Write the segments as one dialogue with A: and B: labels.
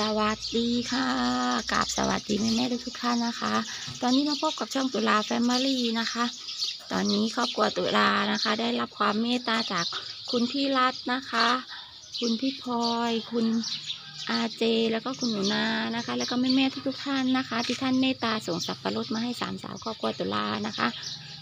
A: สวัสดีค่ะกราบสวัสดีแม่แม่ทุกท่านนะคะ ตอนนี้มาพบกับช่องตุลาแฟมิลี่นะคะ ตอนนี้ครอบครัวตุลานะคะ ได้รับความเมตตาจากคุณพี่รัตนะคะ คุณพี่พลอย คุณอาเจ แล้วก็คุณหนูนานะคะ แล้วก็แม่แม่ทุกท่านนะคะ ที่ท่านเมตตาส่งสับปะรดมาให้สามสาวครอบครัวตุลานะคะ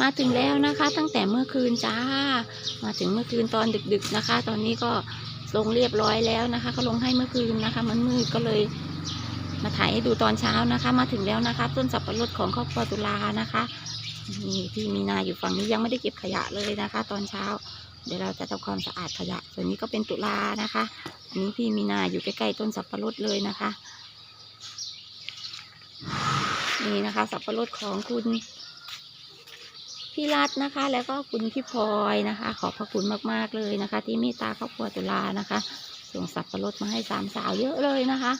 A: มาถึงแล้วนะคะ ตั้งแต่เมื่อคืนจ้า มาถึงเมื่อคืนตอนดึกๆนะคะ ตอนนี้ก็ ลงเรียบร้อยแล้วนะคะเขาลงให้เมื่อคืนนะคะ มันมืดก็เลยมาถ่ายให้ดูตอนเช้านะคะ มาถึงแล้วนะคะ ต้นสับปะรดของครอบครัวตุลานะคะนี่พี่มีนาอยู่ฝั่งนี้ยังไม่ได้เก็บขยะเลยนะคะ ตอนเช้า เดี๋ยวเราจะทำความสะอาดขยะ ส่วนนี้ก็เป็นตุลานะคะ อันนี้พี่มีนาอยู่ใกล้ๆต้นสับปะรดเลยนะคะ นี่นะคะ สับปะรดของคุณ พี่รัตนะคะ แล้วก็คุณพี่พลอยนะคะ ขอบพระคุณมากๆเลยนะคะ ที่เมตตาครอบครัวตุลานะคะ ส่งสับปะรดมาให้สามสาวเยอะเลยนะคะ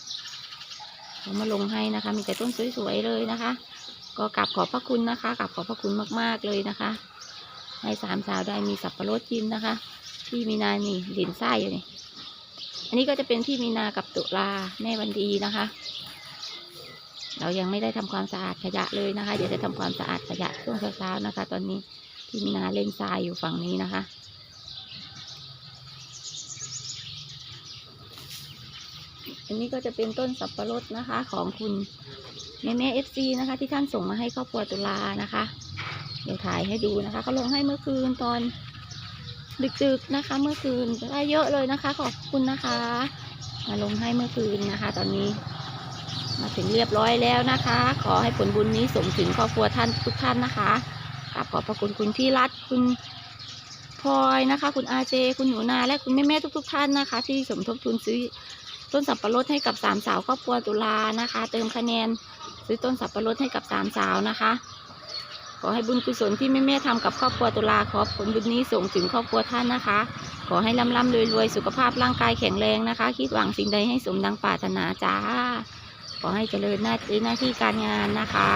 A: เขามาลงให้นะคะ มีแต่ต้นสวยๆเลยนะคะ ก็กราบขอบพระคุณนะคะกราบขอบพระคุณมากๆเลยนะคะ ให้สามสาวได้มีสับปะรดกินนะคะ พี่มีนานี่หลินไส้อยู่นี่อันนี้ก็จะเป็นพี่มีนากับตุลาแม่วันดีนะคะ เรายังไม่ได้ทำความสะอาดขยะเลยนะคะ เดี๋ยวจะทำความสะอาดขยะช่วงเช้าๆนะคะ ตอนนี้พี่มีนาเล่นทรายอยู่ฝั่งนี้นะคะอันนี้ก็จะเป็นต้นสับปะรดนะคะ ของคุณแม่แม่เอฟซีนะคะ ที่ท่านส่งมาให้ครอบครัวตุลานะคะ เดี๋ยวถ่ายให้ดูนะคะเขาลงให้เมื่อคืนตอนดึกๆนะคะ เมื่อคืนได้เยอะเลยนะคะ ขอบคุณนะคะมาลงให้เมื่อคืนนะคะ ตอนนี้ มาถึงเรียบร้อยแล้วนะคะ ขอให้ผลบุญนี้ส่งถึงครอบครัวท่านทุกท่านนะคะกราบขอบพระคุณคุณพี่รัตคุณพลอยนะคะ คุณอาเจ คุณหนูนาและคุณแม่แม่ทุก ๆ ท่านนะคะ ที่สมทบทุนซื้อต้นสับปะรดให้กับสามสาวครอบครัวตุลานะคะ เติมคะแนนซื้อต้นสับปะรดให้กับสามสาวนะคะขอให้บุญกุศลที่แม่แม่ทำกับครอบครัวตุลาขอผลบุญนี้ส่งถึงครอบครัวท่านนะคะ ขอให้ร่ำร่ำรวยรวยสุขภาพร่างกายแข็งแรงนะคะ คิดหวังสิ่งใดให้สมดังปรารถนาจ้า อให้เจริญหน้าที่หน้าที่การงานนะคะ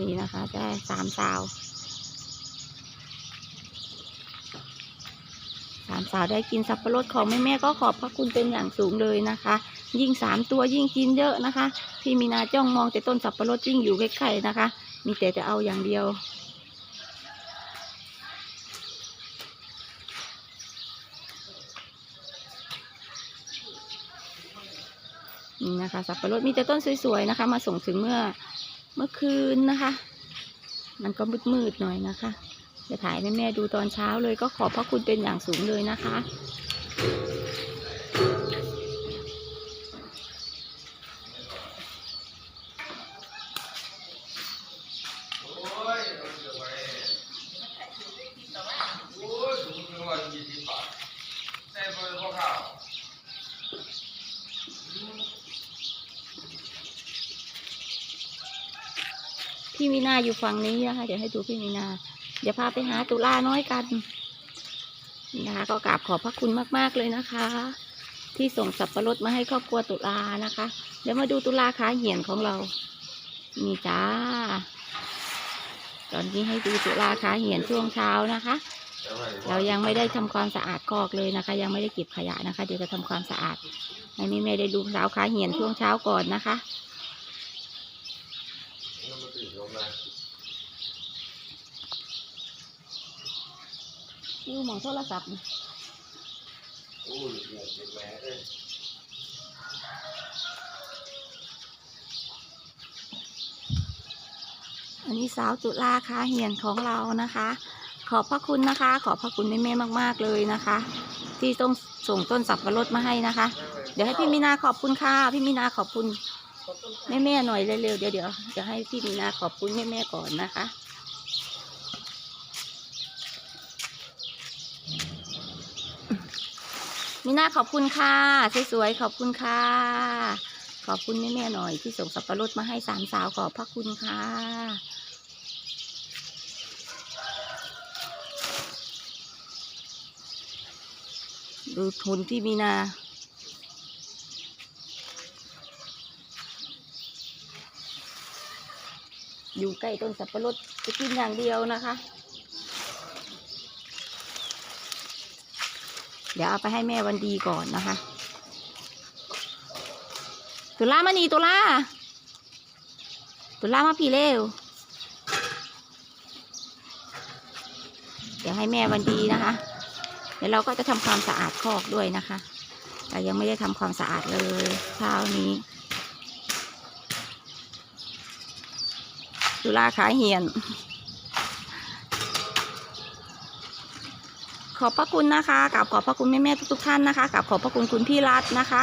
A: นี่นะคะได้สามสาวสามสาวได้กินสับปะรดของแม่แม่ก็ขอบพระคุณเป็นอย่างสูงเลยนะคะ ยิ่งสามตัวยิ่งกินเยอะนะคะ พี่มีนาจ้องมองแต่ต้นสับปะรดยิ่งอยู่ใกล้ๆนะคะ มีแต่จะเอาอย่างเดียว นี่นะคะ สับปะรดมีแต่ต้นสวยๆนะคะ มาส่งถึงเมื่อเมื่อคืนนะคะ มันก็มืดๆหน่อยนะคะจะถ่ายให้แม่ดูตอนเช้าเลยก็ขอบพระคุณเป็นอย่างสูงเลยนะคะ
B: โอ้ยถุงหนึ่งร้อยยี่สิบบาทใส่เบอร์พวกเขา
A: พี่มีนาอยู่ฝั่งนี้นะคะ เดี๋ยวให้ดูพี่มีนา เดี๋ยวพาไปหาตุลาน้อยกันนะคะก็กราบขอบพระคุณมาก ๆ เลยนะคะ ที่ส่งสับปะรดมาให้ครอบครัวตุลานะคะ เดี๋ยวมาดูตุลาขาเหี่ยนของเรา นี่จ้า ตอนนี้ให้ดูตุลาขาเหี่ยนช่วงเช้านะคะ เรายังไม่ได้ทำความสะอาดกอกเลยนะคะ ยังไม่ได้เก็บขยะนะคะ เดี๋ยวจะทำความสะอาดให้แม่แม่ๆได้ดูสาวขาเหี่ยนช่วงเช้าก่อนนะคะ อยู่หมองโทรศัพท์นี่
B: โอ้ยเจ็บแม่เอ้ย
A: อันนี้สาวจุฬาค่ะเหียนของเรานะคะ ขอบพระคุณนะคะ ขอบพระคุณแม่ๆมาก ๆ เลยนะคะ ที่ต้องส่งต้นสับปะรดมาให้นะคะ เดี๋ยวให้พี่มีนาขอบคุณค่ะ พี่มีนาขอบคุณ แม่ๆหน่อยเร็วๆเดี๋ยวเดี๋ยวจะให้พี่มีนาขอบคุณแม่ๆก่อนนะคะมีนาขอบคุณค่ะสวยๆขอบคุณค่ะ ขอบคุณแม่ๆหน่อยที่ส่งสับปะรดมาให้สามสาวขอบพระคุณค่ะดูทุนพี่มีนา อยู่ใกล้ต้นสับปะรดจะกินอย่างเดียวนะคะ เดี๋ยวเอาไปให้แม่วันดีก่อนนะคะ ตุลามานีตุลาตุลามาพี่เร็ว เดี๋ยวให้แม่วันดีนะคะ เดี๋ยวเราก็จะทำความสะอาดคอกด้วยนะคะ แต่ยังไม่ได้ทำความสะอาดเลยเช้านี้ ตุลาขายเหียน ขอบพระคุณนะคะกับขอบพระคุณแม่ๆทุกๆท่านนะคะกับขอบพระคุณคุณพี่รัตนะคะ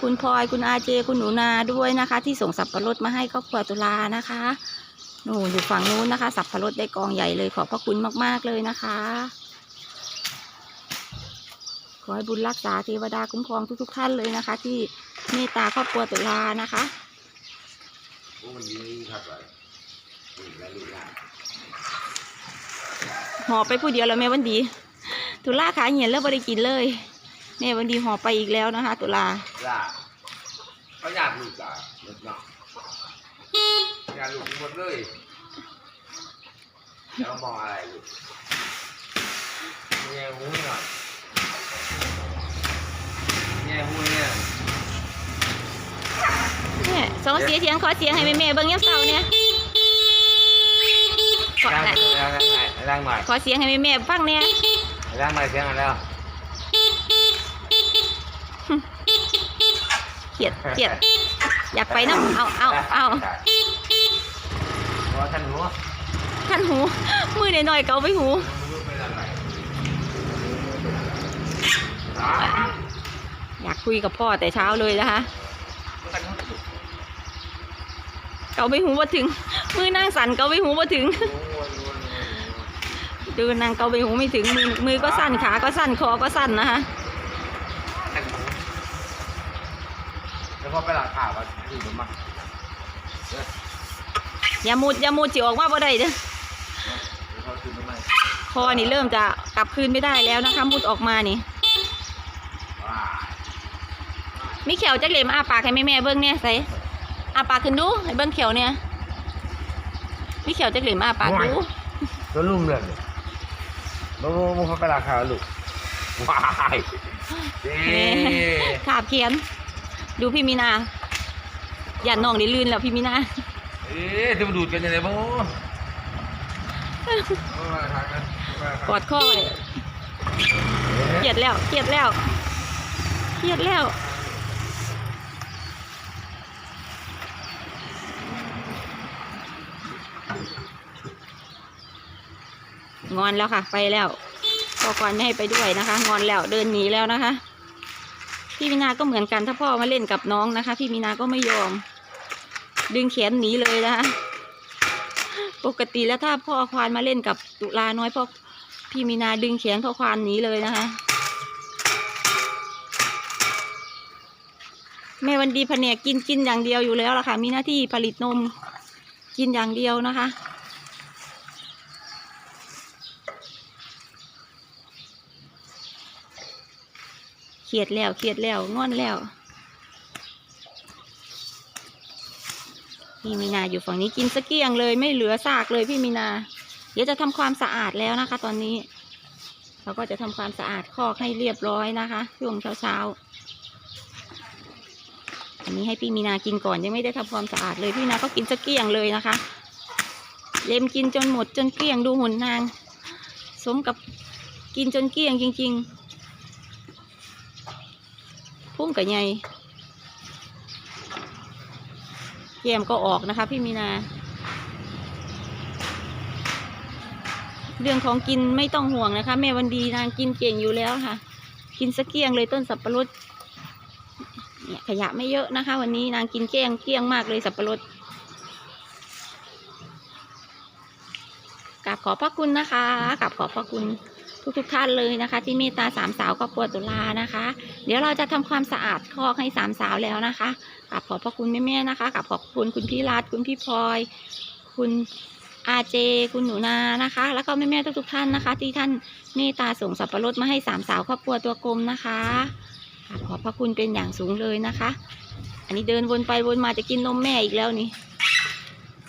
A: คุณพลอยคุณอาเจ คุณหนูนาด้วยนะคะ ที่ส่งสับปะรดมาให้ครอบครัวตุลานะคะหนูอยู่ฝั่งนู้นนะคะ สับปะรดได้กองใหญ่เลยขอบพระคุณมากๆเลยนะคะ ขอให้บุญรักษาเทวดาคุ้มครองทุก ๆ ท่านเลยนะคะ ที่เมตตาครอบครัวตุลานะคะ
C: โอ้มันดี หลาน
A: หอบไปผู้เดียวแล้วแม่วันดี ตุลาขายเหียนแล้วบริกินเลยแม่วันดีหอบไปอีกแล้วนะคะ ตุลา
C: ล่ะเขาอยากลูกอะเด็กเนาะอยากลูกหมดเลยแล้วมองอะไรลูกแง่หูหน่อยแง่หูเนี่ย
A: เนี่ยสองเสียเสียงขอเสียงให้แม่แม่ๆเบิ้งยับเสาเนี่ย ขอ
C: ร่าง
A: นะ
C: ร่างใหม่
A: ขอเสียงให้แม่ๆฟังเนี่ย
C: ร่างใหม่เสียงอะไรแล้ว
A: เขียดเขียดอยากไปน้ำเอาเอาเอา
C: ท่านรู้
A: ท่านหู มือหน่อยๆเกาไปหู
C: อะไร
A: อยากคุยกับพ่อแต่เช้าเลยนะคะ เกาไปหูมาถึง มือนั่งสั่นเกาไปหูมาถึง ดูนางเกาไปหูไม่ถึง มือมือก็สั่นขาก็สั่นคอก็สั่นนะคะ
C: แล้วพอไปหลังข่าวว่าคือมันมา
A: อย่ามุดอย่ามุดจิออกมาบ่ได้เด้อ
C: แล้วเขาคือมันมา
A: คอนี่เริ่มจะกลับคืนไม่ได้แล้วนะคะมุดออกมานี่
C: ว้า
A: มีเขียวจักเหลยมอาปากให้แม่แม่ๆเบิ้งเนี่ยใส่ อาปากขึ้นดูให้เบิ้งเขียวเนี่ยมีเขียวจักเหลยมอาปากดู
C: ตัวลุ่มเลยมึงมึงเขาไปหลังข่าวลูกว้ายเอ๊ะ
A: ขาบเขียน ดูพี่มีนาอย่าน้องได้ลื่นแล้วพี่มีนา
C: เอ๊ะจะมาดูดกันยังไงบ้าง
A: กอดข้อไว้เครียดแล้วเครียดแล้วเครียดแล้ว งอนแล้วค่ะ ไปแล้วพ่อก่อนไม่ให้ไปด้วยนะคะ งอนแล้วเดินหนีแล้วนะคะ พี่มีนาก็เหมือนกันถ้าพ่อมาเล่นกับน้องนะคะ พี่มีนาก็ไม่ยอม ดึงแขนหนีเลยนะคะ ปกติแล้วถ้าพ่อควานมาเล่นกับตุลาน้อยพ่อพี่มีนาดึงแขนพ่อควานหนีเลยนะคะแม่วันดีแผนกกินกินอย่างเดียวอยู่แล้วล่ะค่ะ มีหน้าที่ผลิตนมกินอย่างเดียวนะคะ เครียดแล้วเครียดแล้วงอนแล้ว พี่มีนาอยู่ฝั่งนี้กินสกเกียงเลยไม่เหลือซากเลยพี่มีนา เดี๋ยวจะทำความสะอาดแล้วนะคะ ตอนนี้ เราก็จะทำความสะอาดคอกให้เรียบร้อยนะคะช่วงเช้าๆอันนี้ให้พี่มีนากินก่อนยังไม่ได้ทำความสะอาดเลยพี่นาก็กินสกเกียงเลยนะคะ เล็มกินจนหมดจนเกลี้ยงดูหุ่นนาง สมกับกินจนเกลี้ยงจริง ๆ พุ่งกับไงแยมก็ออกนะคะ พี่มีนา เรื่องของกินไม่ต้องห่วงนะคะ แม่วันดีนางกินเก่งอยู่แล้วค่ะ กินสะเกียงเลยต้นสับปะรดเนี่ยขยะไม่เยอะนะคะ วันนี้นางกินเกี้ยงเกี้ยงมากเลยสับปะรดกราบขอบพระคุณนะคะกราบขอบพระคุณ ทุกๆท่านเลยนะคะ ที่เมตตาสามสาวครอบครัวตุลานะคะ เดี๋ยวเราจะทำความสะอาดคอกให้สามสาวแล้วนะคะกราบขอบพระคุณแม่ๆนะคะกราบขอบคุณคุณพี่รัตคุณพี่พลอย คุณอาเจ คุณหนูนานะคะ แล้วก็แม่ๆทุกๆท่านนะคะ ที่ท่านเมตตาส่งสับปะรดมาให้สามสาวครอบครัวตัวกลมนะคะกราบขอบพระคุณเป็นอย่างสูงเลยนะคะ อันนี้เดินวนไปวนมาจะกินนมแม่อีกแล้วนี่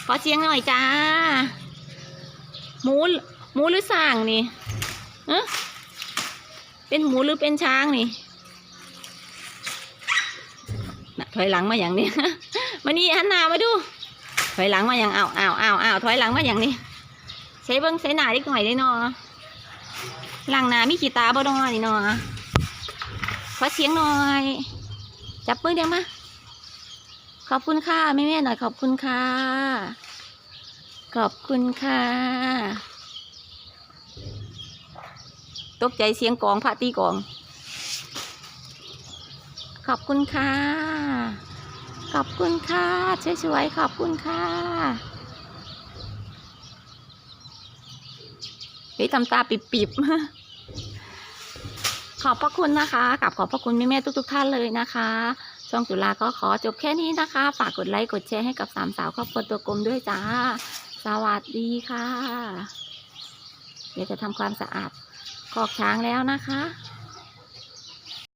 A: ขอเสียงหน่อยจ้า หมูหมูหรือสั่งนี่ เอะเป็นหมูหรือเป็นช้างนี่น่ะถอยหลังมาอย่างนี้มานี่หันหน้ามาดู ถอยหลังมาอย่างอ้าวอ้าวอ้าวอ้าวถอยหลังมาอย่างนี้ใช้เบิ้งใช้หน้าเล็กหน่อยได้เนาะหลังหน้ามีขีตาบ่ดอนี่เนาะขอเสียงหน่อย จับมือเดียวมาขอบคุณค่ะแม่แม่หน่อยขอบคุณค่ะ ขอบคุณค่ะ ตกใจเสียงกองพระตีกอง ขอบคุณค่ะ ขอบคุณค่ะสวยๆขอบคุณค่ะเฮ้ยทำตาปิบๆขอบพระคุณนะคะกับขอบพระคุณแม่ๆทุก ๆ ท่านเลยนะคะช่องจุฬาก็ขอจบแค่นี้นะคะ ฝากกดไลค์กดแชร์ให้กับสามสาวครอบครัวตัวกลมด้วยจ้า สวัสดีค่ะ เดี๋ยวจะทำความสะอาด คอกช้างแล้วนะคะ